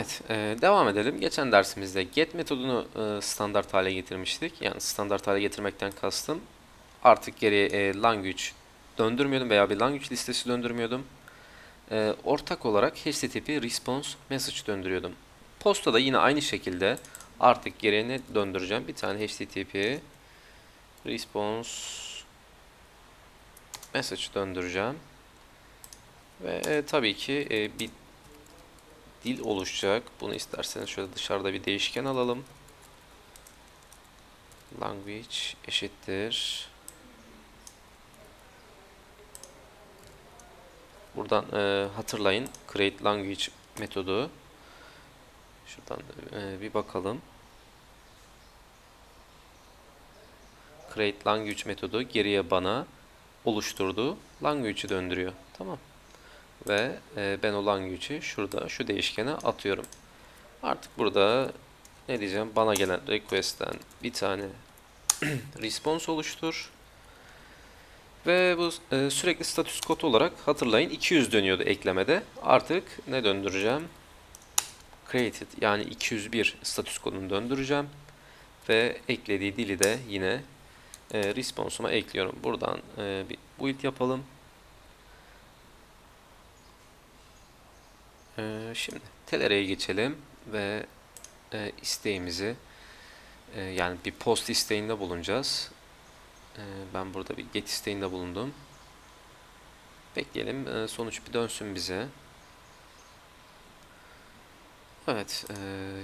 Evet, e, devam edelim. Geçen dersimizde get metodunu e, standart hale getirmiştik. Yani standart hale getirmekten kastım artık geriye e, language döndürmüyordum veya bir language listesi döndürmüyordum. E, ortak olarak HTTP response message döndürüyordum. Posta da yine aynı şekilde artık geriye ne döndüreceğim? Bir tane HTTP response message döndüreceğim. Ve e, tabii ki e, bir dil oluşacak. Bunu isterseniz şöyle dışarıda bir değişken alalım. Language eşittir. Buradan e, hatırlayın create language metodu. Şuradan e, bir bakalım. Create language metodu geriye bana oluşturduğu language'i döndürüyor. Tamam. Ve e, ben o language'i şurada şu değişkene atıyorum. Artık burada ne diyeceğim? Bana gelen request'ten bir tane response oluştur. Ve bu e, sürekli status kod olarak hatırlayın 200 dönüyordu eklemede. Artık ne döndüreceğim? Created yani 201 status kodunu döndüreceğim. Ve eklediği dili de yine e, response'uma ekliyorum. Buradan e, bir build yapalım. Ee, şimdi Telere'ye geçelim ve e, isteğimizi e, yani bir post isteğinde bulunacağız. E, ben burada bir get isteğinde bulundum. Bekleyelim e, sonuç bir dönsün bize. Evet e,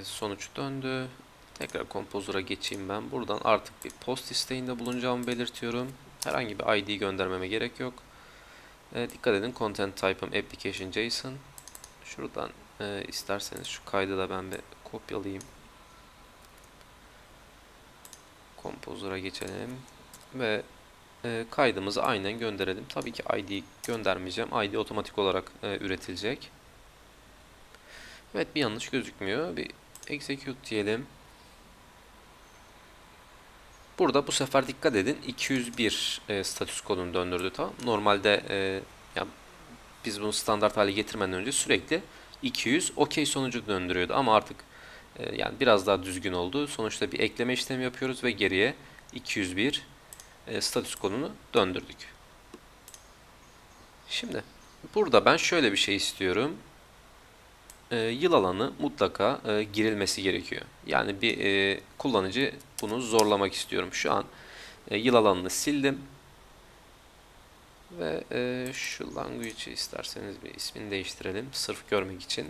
sonuç döndü. Tekrar Composer'a geçeyim ben. Buradan artık bir post isteğinde bulunacağımı belirtiyorum. Herhangi bir ID göndermeme gerek yok. E, dikkat edin content type'ım application JSON. Şuradan e, isterseniz şu kaydı da ben bir kopyalayayım. Composer'a geçelim. Ve e, kaydımızı aynen gönderelim. Tabii ki ID göndermeyeceğim. ID otomatik olarak e, üretilecek. Evet bir yanlış gözükmüyor. Bir execute diyelim. Burada bu sefer dikkat edin 201 e, status kodunu döndürdü tamam. Normalde e, yani biz bunu standart hale getirmeden önce sürekli 200 okey sonucu döndürüyordu ama artık e, yani biraz daha düzgün oldu. Sonuçta bir ekleme işlemi yapıyoruz ve geriye 201 e, status kodunu döndürdük. Şimdi burada ben şöyle bir şey istiyorum. E, yıl alanı mutlaka e, girilmesi gerekiyor. Yani bir e, kullanıcı bunu zorlamak istiyorum. Şu an e, yıl alanını sildim. Ve e, şu language'i isterseniz bir ismini değiştirelim. Sırf görmek için.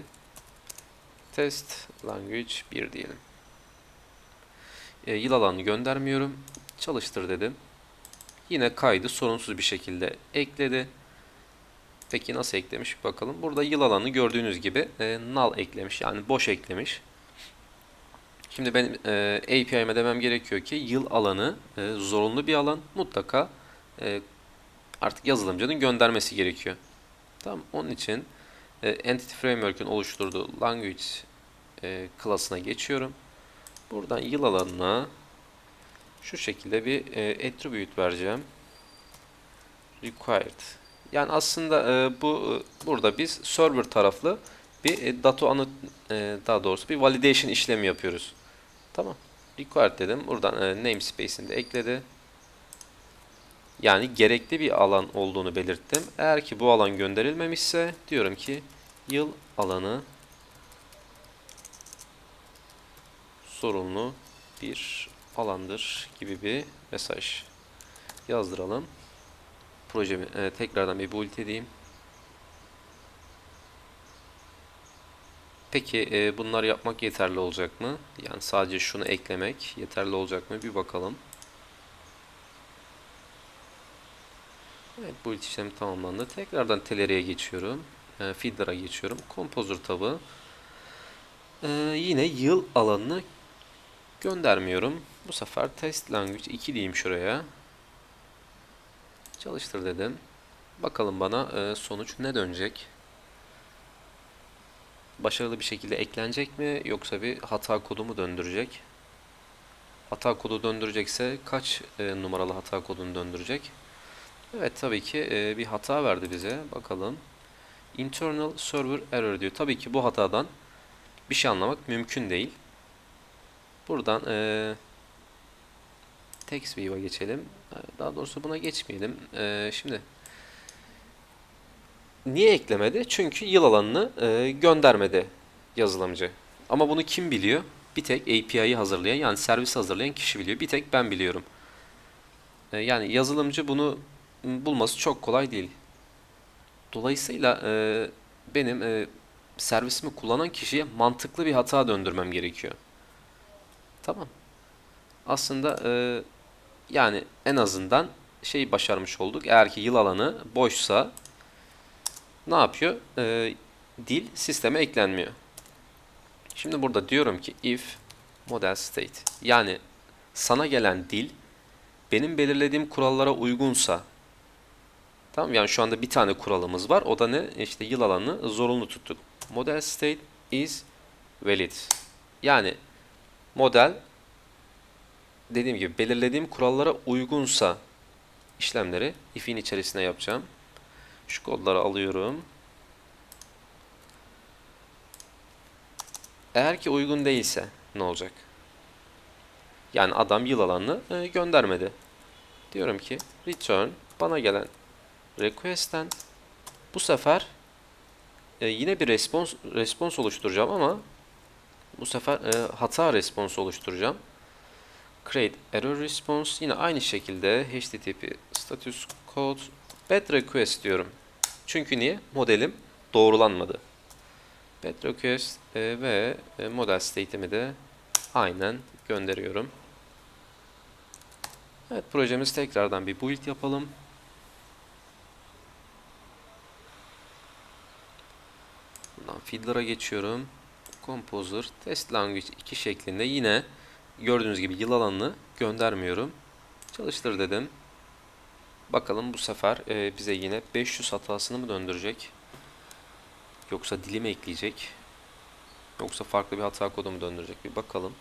Test language 1 diyelim. E, yıl alanını göndermiyorum. Çalıştır dedim. Yine kaydı sorunsuz bir şekilde ekledi. Peki nasıl eklemiş bakalım. Burada yıl alanı gördüğünüz gibi e, null eklemiş. Yani boş eklemiş. Şimdi benim e, API'me demem gerekiyor ki yıl alanı e, zorunlu bir alan. Mutlaka e, artık yazılımcının göndermesi gerekiyor. Tamam onun için e, Entity Framework'ün oluşturduğu language e, klasına geçiyorum. Buradan yıl alanına şu şekilde bir e, attribute vereceğim. Required. Yani aslında e, bu e, burada biz server taraflı bir e, data anı e, daha doğrusu bir validation işlemi yapıyoruz. Tamam. Required dedim. Buradan e, namespace'ini de ekledi. Yani gerekli bir alan olduğunu belirttim. Eğer ki bu alan gönderilmemişse diyorum ki yıl alanı sorumlu bir alandır gibi bir mesaj yazdıralım. Projemi e, tekrardan bir build edeyim. Peki e, bunları yapmak yeterli olacak mı? Yani sadece şunu eklemek yeterli olacak mı? Bir bakalım. Evet bu işlem tamamlandı. Tekrardan Telere'ye geçiyorum. E, Feeder'a geçiyorum. Composer tabı. E, yine yıl alanını göndermiyorum. Bu sefer test language 2 diyeyim şuraya. Çalıştır dedim. Bakalım bana e, sonuç ne dönecek? Başarılı bir şekilde eklenecek mi yoksa bir hata kodu mu döndürecek? Hata kodu döndürecekse kaç e, numaralı hata kodunu döndürecek? Evet tabii ki e, bir hata verdi bize. Bakalım. Internal server error diyor. Tabii ki bu hatadan bir şey anlamak mümkün değil. Buradan e, text view'a geçelim. Daha doğrusu buna geçmeyelim. E, şimdi niye eklemedi? Çünkü yıl alanını e, göndermedi yazılımcı. Ama bunu kim biliyor? Bir tek API'yi hazırlayan yani servis hazırlayan kişi biliyor. Bir tek ben biliyorum. E, yani yazılımcı bunu bulması çok kolay değil. Dolayısıyla e, benim e, servisimi kullanan kişiye mantıklı bir hata döndürmem gerekiyor. Tamam. Aslında e, yani en azından şeyi başarmış olduk. Eğer ki yıl alanı boşsa ne yapıyor? E, dil sisteme eklenmiyor. Şimdi burada diyorum ki if model state yani sana gelen dil benim belirlediğim kurallara uygunsa tamam yani şu anda bir tane kuralımız var. O da ne? İşte yıl alanını zorunlu tuttuk. Model state is valid. Yani model dediğim gibi belirlediğim kurallara uygunsa işlemleri if'in içerisine yapacağım. Şu kodları alıyorum. Eğer ki uygun değilse ne olacak? Yani adam yıl alanını e, göndermedi. Diyorum ki return bana gelen request'ten bu sefer e, yine bir response response oluşturacağım ama bu sefer e, hata response oluşturacağım. Create error response yine aynı şekilde http status code bad request diyorum. Çünkü niye? Modelim doğrulanmadı. Bad request e, ve e, model state'imi de aynen gönderiyorum. Evet projemiz tekrardan bir build yapalım. Buradan Fiddler'a geçiyorum. Composer, Test Language 2 şeklinde yine gördüğünüz gibi yıl alanını göndermiyorum. Çalıştır dedim. Bakalım bu sefer e, bize yine 500 hatasını mı döndürecek? Yoksa dili mi ekleyecek? Yoksa farklı bir hata kodu mu döndürecek? Bir bakalım.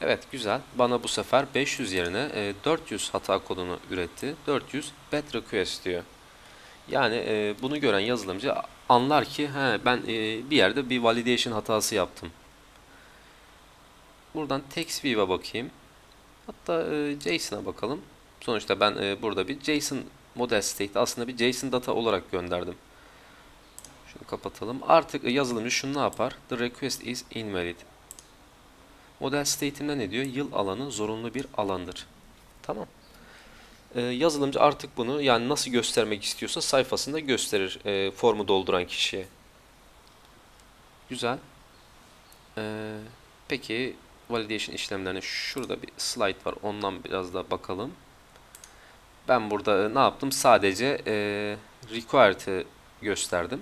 Evet güzel. Bana bu sefer 500 yerine e, 400 hata kodunu üretti. 400 bad request diyor. Yani e, bunu gören yazılımcı anlar ki he, ben e, bir yerde bir validation hatası yaptım. Buradan TextView'a bakayım. Hatta e, JSON'a bakalım. Sonuçta ben e, burada bir JSON model state aslında bir JSON data olarak gönderdim. Şunu kapatalım. Artık yazılımcı şunu ne yapar? The request is invalid. Model state'imde ne diyor? Yıl alanı zorunlu bir alandır. Tamam. Ee, yazılımcı artık bunu yani nasıl göstermek istiyorsa sayfasında gösterir e, formu dolduran kişiye. Güzel. Ee, peki validation işlemlerine şurada bir slide var. Ondan biraz da bakalım. Ben burada e, ne yaptım? Sadece e, required'ı gösterdim.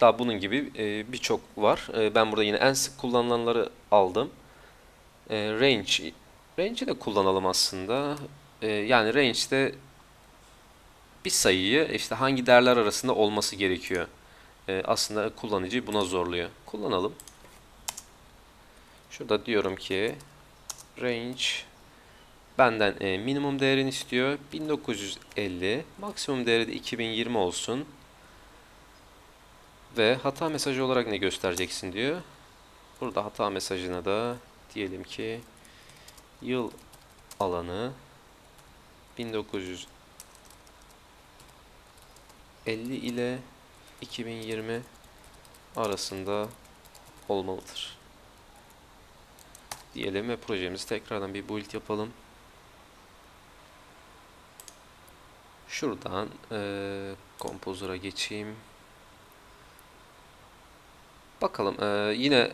Daha bunun gibi e, birçok var. E, ben burada yine en sık kullanılanları aldım. E, range. Range'i de kullanalım aslında. E, yani range'de bir sayıyı işte hangi değerler arasında olması gerekiyor. E, aslında kullanıcı buna zorluyor. Kullanalım. Şurada diyorum ki range benden e, minimum değerini istiyor. 1950. Maksimum değeri de 2020 olsun. Ve hata mesajı olarak ne göstereceksin diyor. Burada hata mesajına da diyelim ki yıl alanı 1950 ile 2020 arasında olmalıdır. Diyelim ve projemizi tekrardan bir build yapalım. Şuradan e, Composer'a geçeyim. Bakalım e, yine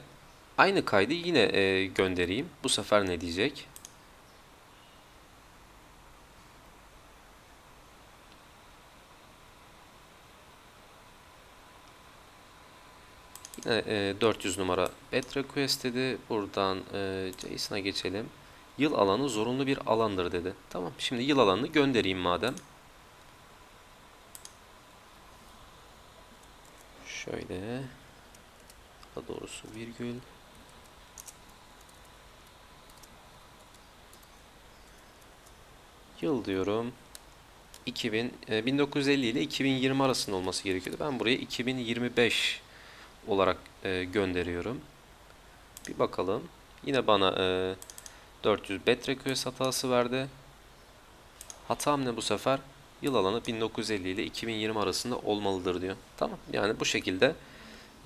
aynı kaydı yine e, göndereyim. Bu sefer ne diyecek? E, 400 numara bed request dedi. Buradan e, JSON'a geçelim. Yıl alanı zorunlu bir alandır dedi. Tamam. Şimdi yıl alanını göndereyim madem. Şöyle. Daha doğrusu virgül. Yıl diyorum. 2000, e, 1950 ile 2020 arasında olması gerekiyordu. Ben buraya 2025 olarak e, gönderiyorum. Bir bakalım. Yine bana e, 400 bet request hatası verdi. Hatam ne bu sefer? Yıl alanı 1950 ile 2020 arasında olmalıdır diyor. Tamam. Yani bu şekilde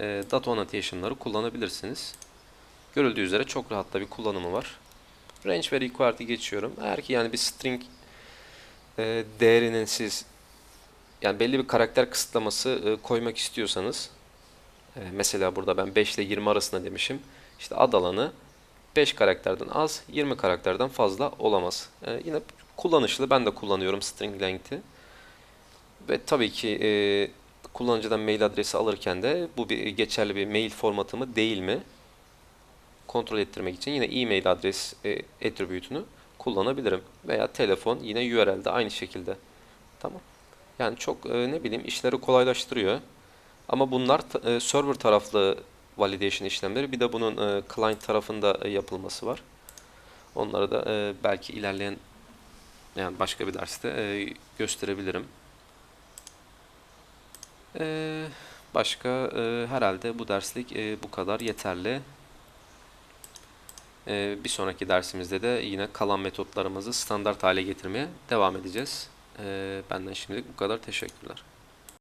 e, data annotation'ları kullanabilirsiniz. Görüldüğü üzere çok rahat da bir kullanımı var. Range ve required'i geçiyorum. Eğer ki yani bir string e, değerinin siz yani belli bir karakter kısıtlaması e, koymak istiyorsanız mesela burada ben 5 ile 20 arasında demişim. İşte ad alanı 5 karakterden az, 20 karakterden fazla olamaz. E, yine kullanışlı. Ben de kullanıyorum string length'i. Ve tabii ki e, kullanıcıdan mail adresi alırken de bu bir geçerli bir mail formatı mı değil mi kontrol ettirmek için yine e-mail adres e, attribute'unu kullanabilirim. Veya telefon yine URL'de aynı şekilde. Tamam. Yani çok e, ne bileyim işleri kolaylaştırıyor. Ama bunlar e, server taraflı validation işlemleri. Bir de bunun e, client tarafında e, yapılması var. Onları da e, belki ilerleyen yani başka bir derste e, gösterebilirim. E, başka e, herhalde bu derslik e, bu kadar yeterli. E, bir sonraki dersimizde de yine kalan metotlarımızı standart hale getirmeye devam edeceğiz. E, benden şimdilik bu kadar. Teşekkürler.